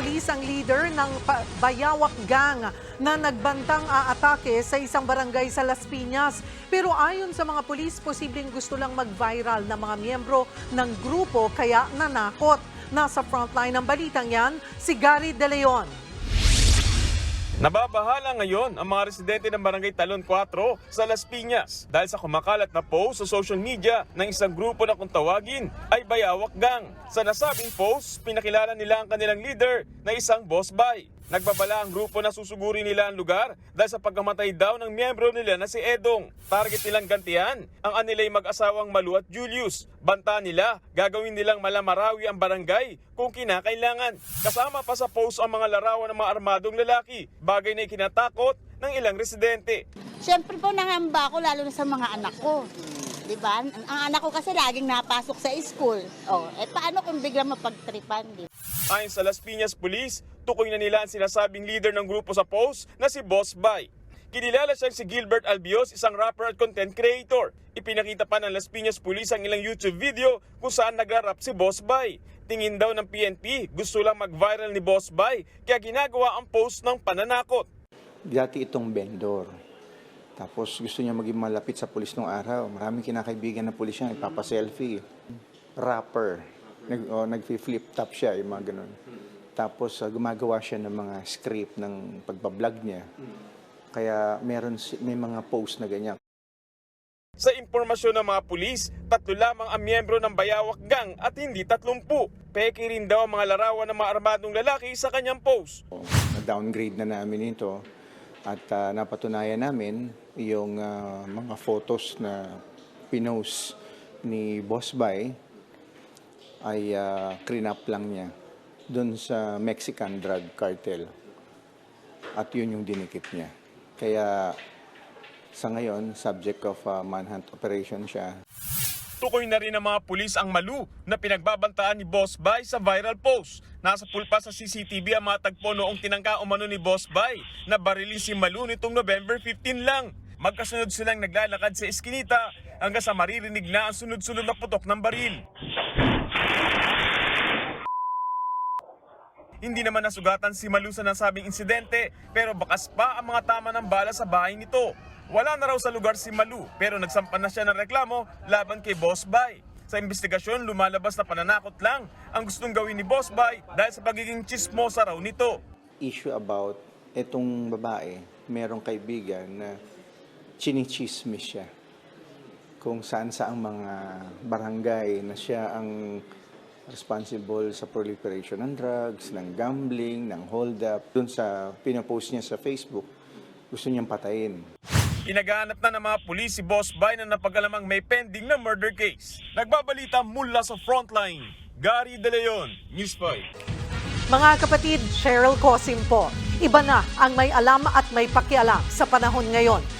pulis ang leader ng Bayawak Gang na nagbantang aatake sa isang barangay sa Las Piñas. Pero ayon sa mga pulis, posibleng gusto lang mag-viral ng mga miyembro ng grupo kaya nanakot. Nasa frontline ng balitang yan, si Gary De Leon. Nababahala ngayon ang mga residente ng Barangay Talon 4 sa Las Piñas dahil sa kumakalat na post sa social media ng isang grupo na kung tawagin ay Bayawak Gang. Sa nasabing post, pinakilala nila ang kanilang leader na isang boss bay. Nagbabala ang grupo na susuguri nila ang lugar dahil sa pagkamatay daw ng miyembro nila na si Edong. Target nilang gantihan ang anilay mag-asawang Malu at Julius. Banta nila, gagawin nilang malamarawi ang barangay kung kinakailangan. Kasama pa sa post ang mga larawan ng mga armadong lalaki, bagay na ikinatakot ng ilang residente. Siyempre po nangamba ako lalo na sa mga anak ko. Di ba? Ang anak ko kasi laging napasok sa school. Oh, eh paano kung bigla mapagtripan? Di? Ayon sa Las Piñas Police, tukoy na nila ang sinasabing leader ng grupo sa post na si Boss Bay. Kinilala siyang si Gilbert Albios, isang rapper at content creator. Ipinakita pa ng Las Piñas Police ang ilang YouTube video kung saan nagrarap si Boss Bay. Tingin daw ng PNP, gusto lang mag-viral ni Boss Bay, kaya ginagawa ang post ng pananakot. dati itong vendor. Tapos gusto niya maging malapit sa pulis nung araw. Maraming kinakaibigan na pulis siya, ipapa-selfie. Rapper. Nag, o, nag-flip top siya, yung mga ganun. Tapos ah, gumagawa siya ng mga script ng pagbablog niya. Kaya meron si- may mga post na ganyan. Sa impormasyon ng mga pulis, tatlo lamang ang miyembro ng Bayawak Gang at hindi tatlumpu. Peke rin daw ang mga larawan ng mga armadong lalaki sa kanyang post. Na-downgrade na namin ito at ah, napatunayan namin yung ah, mga photos na pinost ni Boss Bay ay uh, clean-up lang niya doon sa Mexican drug cartel. At yun yung dinikit niya. Kaya sa ngayon, subject of ah, manhunt operation siya. Tukoy na rin ng mga pulis ang malu na pinagbabantaan ni Boss Bay sa viral post. Nasa pulpa sa CCTV ang mga tagpo noong tinangka umano ni Boss Bay na barilin si Malu nitong November 15 lang. Magkasunod silang naglalakad sa eskinita hanggang sa maririnig na ang sunod-sunod na putok ng baril. Hindi naman nasugatan si Malu sa nasabing insidente pero bakas pa ang mga tama ng bala sa bahay nito. Wala na raw sa lugar si Malu pero nagsampan na siya ng reklamo laban kay Boss Bay. Sa investigasyon, lumalabas na pananakot lang ang gustong gawin ni Boss Bay dahil sa pagiging chismosa raw nito. issue about itong babae, merong kaibigan na chinichismis siya kung saan sa ang mga barangay na siya ang responsible sa proliferation ng drugs, ng gambling, ng hold-up. Doon sa pinapost niya sa Facebook, gusto niyang patayin. Pinagahanap na ng mga pulis si Boss Bay na napagalamang may pending na murder case. Nagbabalita mula sa frontline, Gary De Leon, News 5. Mga kapatid, Cheryl Cosim po. Iba na ang may alam at may pakialam sa panahon ngayon.